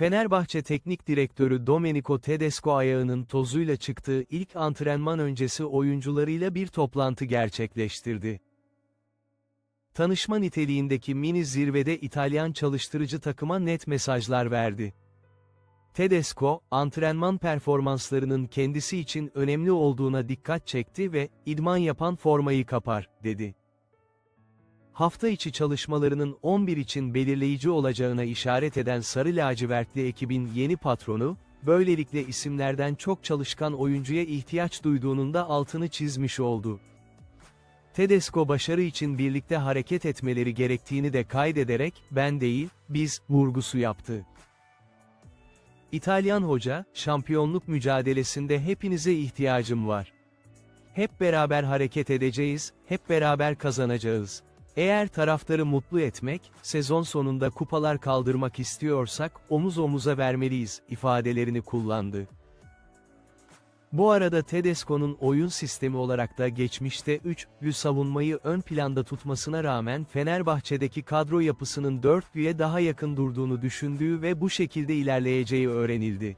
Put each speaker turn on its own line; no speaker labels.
Fenerbahçe Teknik Direktörü Domenico Tedesco ayağının tozuyla çıktığı ilk antrenman öncesi oyuncularıyla bir toplantı gerçekleştirdi. Tanışma niteliğindeki mini zirvede İtalyan çalıştırıcı takıma net mesajlar verdi. Tedesco, antrenman performanslarının kendisi için önemli olduğuna dikkat çekti ve, idman yapan formayı kapar, dedi. Hafta içi çalışmalarının 11 için belirleyici olacağına işaret eden Sarı Lacivertli ekibin yeni patronu, böylelikle isimlerden çok çalışkan oyuncuya ihtiyaç duyduğunun da altını çizmiş oldu. Tedesco başarı için birlikte hareket etmeleri gerektiğini de kaydederek, ben değil, biz, vurgusu yaptı. İtalyan hoca, şampiyonluk mücadelesinde hepinize ihtiyacım var. Hep beraber hareket edeceğiz, hep beraber kazanacağız. Eğer taraftarı mutlu etmek, sezon sonunda kupalar kaldırmak istiyorsak, omuz omuza vermeliyiz, ifadelerini kullandı. Bu arada Tedesco'nun oyun sistemi olarak da geçmişte 3'lü savunmayı ön planda tutmasına rağmen Fenerbahçe'deki kadro yapısının 4'lüye daha yakın durduğunu düşündüğü ve bu şekilde ilerleyeceği öğrenildi.